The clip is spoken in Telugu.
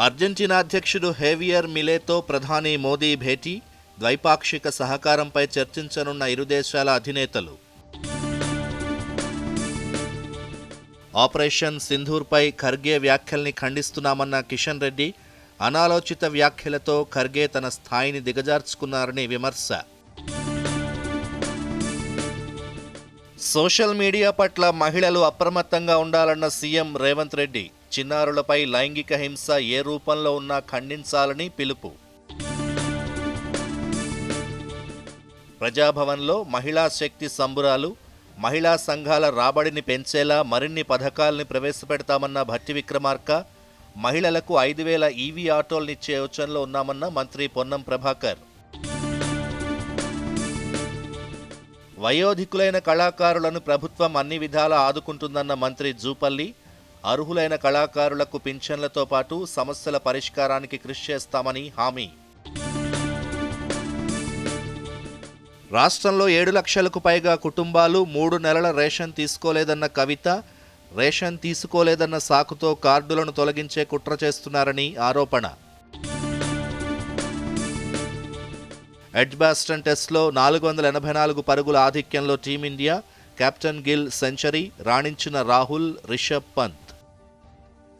అర్జెంటీనా అధ్యక్షుడు హేవియర్ మిలేతో ప్రధాని మోదీ భేటీ ద్వైపాక్షిక సహకారంపై చర్చించనున్న ఇరు దేశాల అధినేతలు. ఆపరేషన్ సింధూర్పై ఖర్గే వ్యాఖ్యల్ని ఖండిస్తున్నామన్న కిషన్ రెడ్డి అనాలోచిత వ్యాఖ్యలతో ఖర్గే తన స్థాయిని దిగజార్చుకున్నారని విమర్శ. సోషల్ మీడియా పట్ల మహిళలు అప్రమత్తంగా ఉండాలన్న సీఎం రేవంత్ రెడ్డి చిన్నారులపై లైంగిక హింస ఏ రూపంలో ఉన్నా ఖండించాలని పిలుపు. ప్రజాభవన్లో మహిళా శక్తి సంబురాలు మహిళా సంఘాల రాబడిని పెంచేలా మరిన్ని పథకాల్ని ప్రవేశపెడతామన్న భట్టి విక్రమార్క మహిళలకు ఐదు వేల ఈవీ ఆటోలనిచ్చే యోచనలో ఉన్నామన్న మంత్రి పొన్నం ప్రభాకర్. వయోధికులైన కళాకారులను ప్రభుత్వం అన్ని విధాలా ఆదుకుంటుందన్న మంత్రి జూపల్లి అర్హులైన కళాకారులకు పింఛన్లతో పాటు సమస్యల పరిష్కారానికి కృషి చేస్తామని హామీ. రాష్ట్రంలో ఏడు లక్షలకు పైగా కుటుంబాలు మూడు నెలల రేషన్ తీసుకోలేదన్న కవిత రేషన్ తీసుకోలేదన్న సాకుతో కార్డులను తొలగించే కుట్ర చేస్తున్నారని ఆరోపణ. ఎడ్బాస్టన్ టెస్ట్లో నాలుగు వందల ఎనభై నాలుగు పరుగుల ఆధిక్యంలో team India captain Gill century రాణించిన Rahul Rishabh Pant.